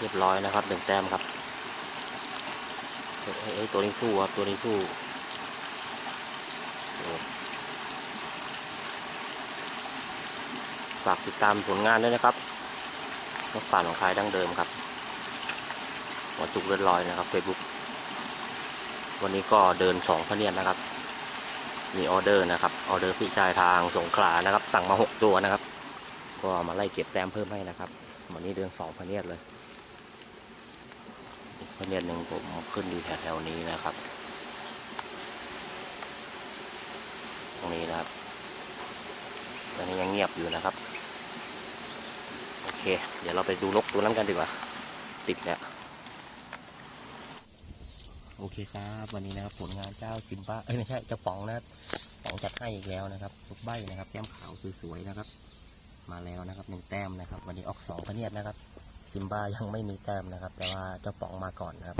เรียบร้อยนะครับหนึ่งแต้มครับเอ้ยตัวนี้สู้ครับตัวนี้สู้ฝากติดตามผลงานด้วยนะครับนกป่าของคายดั้งเดิมครับหัวจุกเลือดลอยนะครับเฟซบุ๊กวันนี้ก็เดินสองพะเนียดนะครับ มีออเดอร์นะครับออเดอร์พี่ชายทางสงขลานะครับ สั่งมาหกตัวนะครับ ก็มาไล่เก็บแต้มเพิ่มให้นะครับ วันนี้เดินสองพะเนียดเลย กพะเนียดหนึ่งผมขึ้นอยู่แถวๆนี้นะครับ ตรงนี้นะครับ ตอนนี้ยังเงียบอยู่นะครับ โอเค เดี๋ยวเราไปดูนกตัวนั้นกันดีกว่า ติดเนี่ยโอเคครับวันนี้นะครับผลงานเจ้าซิมบ้าเอ้ยไม่ใช่เจ้าป๋องนะครับป๋องจัดให้อีกแล้วนะครับลูกใบนะครับแก้มขาวสวยๆนะครับ มาแล้วนะครับหนึ่งแต้มนะครับ วันนี้ออกสองพเนียดนะครับ ซิมบ้ายังไม่มีแต้มนะครับ แต่ว่าเจ้าป๋องมาก่อนนะครับ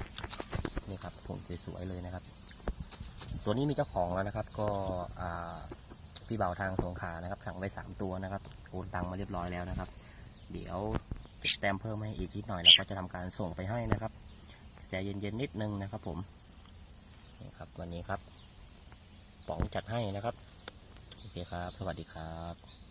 นี่ครับผลสวยๆเลยนะครับ ตัวนี้มีเจ้าของแล้วนะครับ ก็พี่เบาทางสงขลานะครับ สั่งไว้สามตัวนะครับโอนตังมาเรียบร้อยแล้วนะครับ เดี๋ยวเก็บแต้มเพิ่มให้อีกนิดหน่อยแล้วก็จะทำการส่งไปให้นะครับใจเย็นๆนิดนึงนะครับผมนี่ครับวันนี้ครับป๋องจัดให้นะครับโอเคครับ สวัสดีครับ